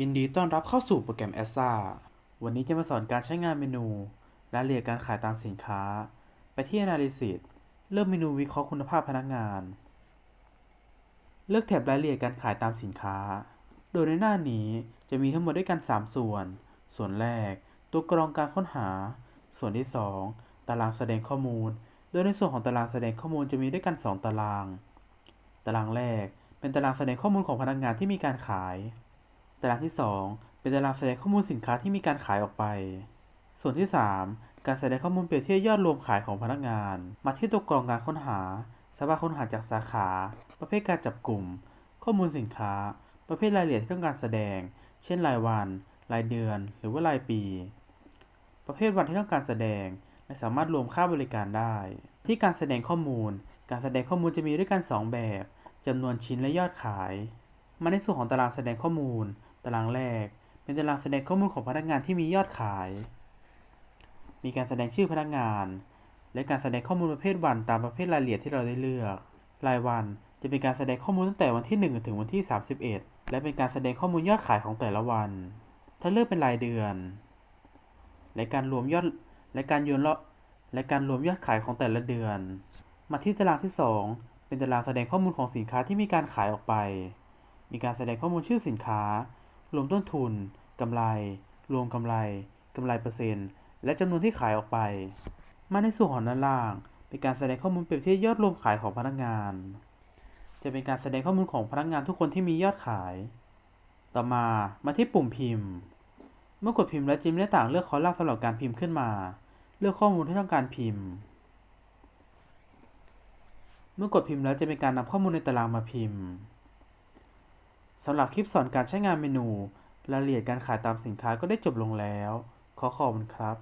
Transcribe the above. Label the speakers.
Speaker 1: ยินดีต้อนรับเข้าสู่โปรแกรม a s a วันนี้จะมาสอนการใช้งานเมนูรายละเอียดการขายตามสินค้า ไปที่ Analysis เลือกเมนูวิเคราะห์คุณภาพพนักงาน เลือกแถบรายละเอียดการขายตามสินค้า โดยในหน้านี้จะมีทั้งหมดด้วยกัน 3 ส่วน ส่วนแรก ตัวกรองการค้นหา ส่วนที่ 2 ตารางแสดงข้อมูล โดยในส่วนของตารางแสดงข้อมูลจะมีด้วยกัน 2 ตาราง ตารางแรกเป็นตารางแสดงข้อมูลของพนักงานที่มีการขาย ตารางที่ 2 เป็นตารางแสดงข้อมูลสินค้าที่มีการขายออกไป ส่วนที่ 3 การแสดงข้อมูลเปรียบเทียบยอดรวมขายของพนักงาน มาที่ตัวกรองการค้นหา สามารถค้นหาจากสาขา ประเภทการจับกลุ่ม ข้อมูลสินค้า ประเภทรายละเอียดที่ต้องการแสดง เช่นรายวัน รายเดือน หรือว่ารายปี ประเภทวันที่ต้องการแสดง และสามารถรวมค่าบริการได้ ที่การแสดงข้อมูล การแสดงข้อมูลจะมีด้วยกัน 2 แบบจำนวนชิ้นและยอดขาย มาในส่วนของตารางแสดงข้อมูล ตารางแรก เป็นตารางแสดงข้อมูลของพนักงานที่มียอดขาย มีการแสดงชื่อพนักงาน และการแสดงข้อมูลประเภทวันตามประเภทรายละเอียดที่เราได้เลือก รายวันจะเป็นการแสดงข้อมูลตั้งแต่วันที่ 1 ถึงวันที่ 31 และเป็นการแสดงข้อมูลยอดขายของแต่ละวัน ถ้าเลือกเป็นรายเดือน และการรวมยอดและการยนละและการรวมยอดขายของแต่ละเดือน มาที่ตารางที่ 2 เป็นตารางแสดงข้อมูลของสินค้าที่มีการขายออกไป มีการแสดงข้อมูลชื่อสินค้า รวมต้นทุนกำไร รวมกำไรกำไรเปอร์เซ็นต์ และจำนวนที่ขายออกไป มาในส่วนของด้านล่าง เป็นการแสดงข้อมูลเปรียบเทียบยอดรวมขายของพนักงาน จะเป็นการแสดงข้อมูลของพนักงานทุกคนที่มียอดขาย ต่อมามาที่ปุ่มพิมพ์ เมื่อกดพิมพ์แล้วจิมและต่างเลือกคอลัมน์สำหรับการพิมพ์ขึ้นมา เลือกข้อมูลที่ต้องการพิมพ์ เมื่อกดพิมพ์แล้วจะเป็นการนำข้อมูลในตารางมาพิมพ์ สำหรับคลิปสอนการใช้งานเมนู รายละเอียดการขายตามสินค้าก็ได้จบลงแล้ว ขอขอบคุณครับ